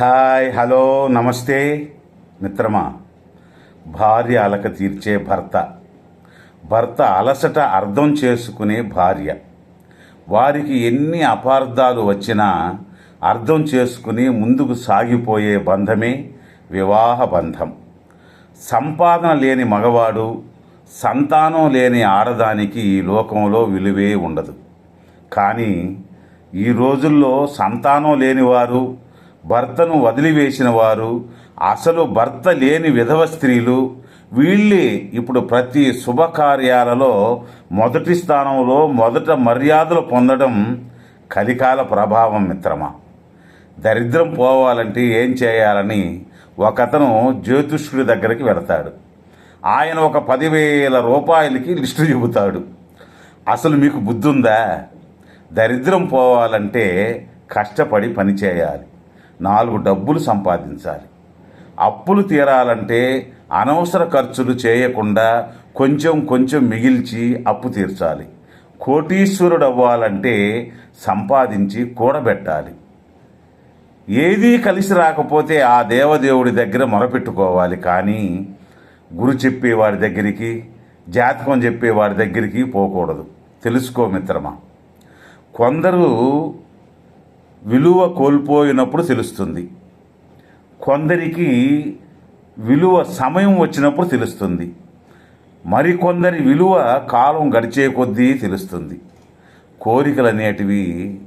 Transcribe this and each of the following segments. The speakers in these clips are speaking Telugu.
హాయ్ హలో నమస్తే. మిత్రమా భార్య అలక తీర్చే భర్త. భర్త అలసట అర్థం చేసుకునే భార్య. వారికి ఎన్ని అపార్థాలు వచ్చినా అర్థం చేసుకుని ముందుకు సాగిపోయే బంధమే వివాహ బంధం. సంపాదన లేని మగవాడు సంతానం లేని ఆడదానికి ఈ లోకంలో విలువే ఉండదు. కానీ ఈ రోజుల్లో సంతానం లేనివారు భర్తను వదిలివేసిన వారు అసలు భర్త లేని విధవ స్త్రీలు వీళ్ళే ఇప్పుడు ప్రతి శుభకార్యాలలో మొదటి స్థానంలో మొదట మర్యాదలు పొందడం కలికాల ప్రభావం మిత్రమా? దరిద్రం పోవాలంటే ఏం చేయాలని ఒకతను జ్యోతిష్కుడి దగ్గరికి వెళతాడు. ఆయన ఒక పదివేల రూపాయలకి లిస్టు చెబుతాడు. అసలు మీకు బుద్ధుందా? దరిద్రం పోవాలంటే కష్టపడి పనిచేయాలి నాలుగు డబ్బులు సంపాదించాలి. అప్పులు తీరాలంటే అనవసర ఖర్చులు చేయకుండా కొంచెం కొంచెం మిగిల్చి అప్పు తీర్చాలి. కోటీశ్వరుడు అవ్వాలంటే సంపాదించి కూడబెట్టాలి. ఏదీ కలిసి రాకపోతే ఆ దేవదేవుడి దగ్గర మొరపెట్టుకోవాలి. కానీ గురు చెప్పేవాడి దగ్గరికి జాతకం చెప్పేవాడి దగ్గరికి పోకూడదు. తెలుసుకో మిత్రమా కొందరు విలువ కోల్పోయినప్పుడు తెలుస్తుంది. కొందరికి విలువ సమయం వచ్చినప్పుడు తెలుస్తుంది. మరికొందరి విలువ కాలం గడిచే కొద్దీ తెలుస్తుంది. కోరికలు అనేటివి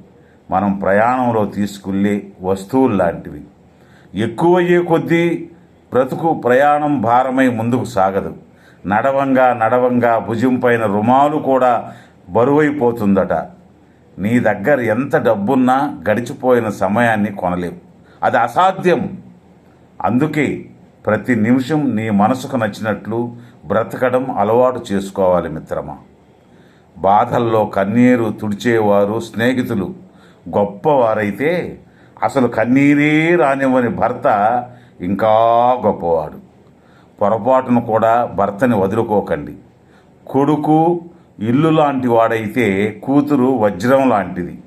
మనం ప్రయాణంలో తీసుకునే వస్తువులు లాంటివి. ఎక్కువయ్యే కొద్దీ బ్రతుకు ప్రయాణం భారమై ముందుకు సాగదు. నడవంగా నడవంగా భుజం పైన రుమాలు కూడా బరువైపోతుందట. నీ దగ్గర ఎంత డబ్బున్నా గడిచిపోయిన సమయాన్ని కొనలేవు. అది అసాధ్యం. అందుకే ప్రతి నిమిషం నీ మనసుకు నచ్చినట్లు బ్రతకడం అలవాటు చేసుకోవాలి మిత్రమా. బాధల్లో కన్నీరు తుడిచేవారు స్నేహితులు. గొప్పవారైతే అసలు కన్నీరే రానివ్వని భర్త ఇంకా గొప్పవాడు. పొరపాటును కూడా భర్తని వదులుకోకండి. కొడుకు ఇల్లు లాంటి వాడైతే కూతురు వజ్రం లాంటిది.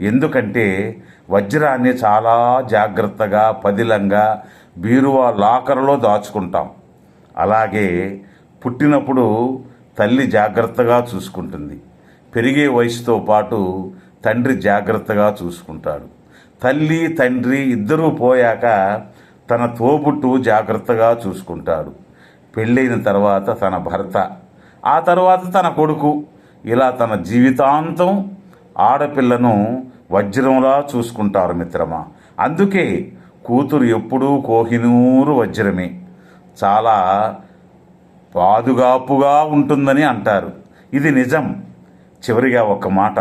ఎందుకంటే వజ్రాన్ని చాలా జాగ్రత్తగా పదిలంగా బీరువా లాకర్లో దాచుకుంటాం. అలాగే పుట్టినప్పుడు తల్లి జాగ్రత్తగా చూసుకుంటుంది. పెరిగే వయసుతో పాటు తండ్రి జాగ్రత్తగా చూసుకుంటాడు. తల్లి తండ్రి ఇద్దరూ పోయాక తన తోబుట్టు జాగ్రత్తగా చూసుకుంటాడు. పెళ్ళైన తర్వాత తన భర్త ఆ తర్వాత తన కొడుకు. ఇలా తన జీవితాంతం ఆడపిల్లను వజ్రంలా చూసుకుంటారు మిత్రమా. అందుకే కూతురు ఎప్పుడూ కోహినూరు వజ్రమే. చాలా పాదుగాపుగా ఉంటుందని అంటారు. ఇది నిజం. చివరిగా ఒక మాట.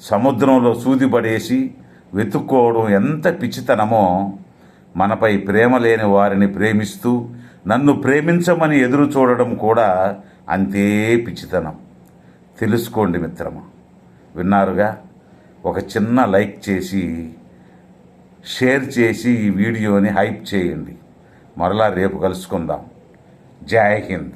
సముద్రంలో సూదిపడేసి వెతుక్కోవడం ఎంత పిచ్చితనమో మనపై ప్రేమ లేని వారిని ప్రేమిస్తూ నన్ను ప్రేమించమని ఎదురు చూడడం కూడా అంతే పిచ్చితనం. తెలుసుకోండి మిత్రమా. విన్నారుగా? ఒక చిన్న లైక్ చేసి షేర్ చేసి ఈ వీడియోని హైప్ చేయండి. మరలా రేపు కలుసుకుందాం. జై హింద్.